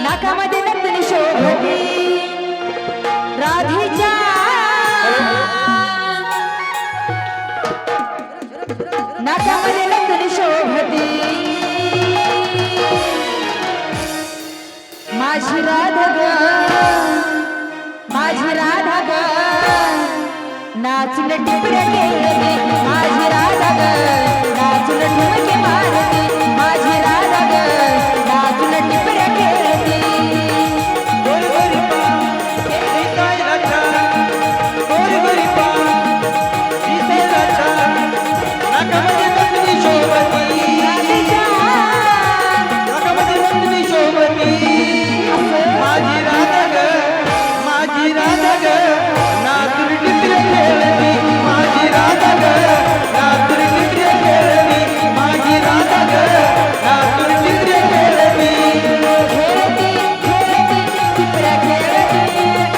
नाकामध्ये नंदनी शोभती. राधीच्या. नाकामध्ये नंदनी शोभती. माझी राधा ग. माझी राधा ग. नाचून टिपऱ्या केली माझी राधा ग. नाचून ठेवते मारते. Thank you.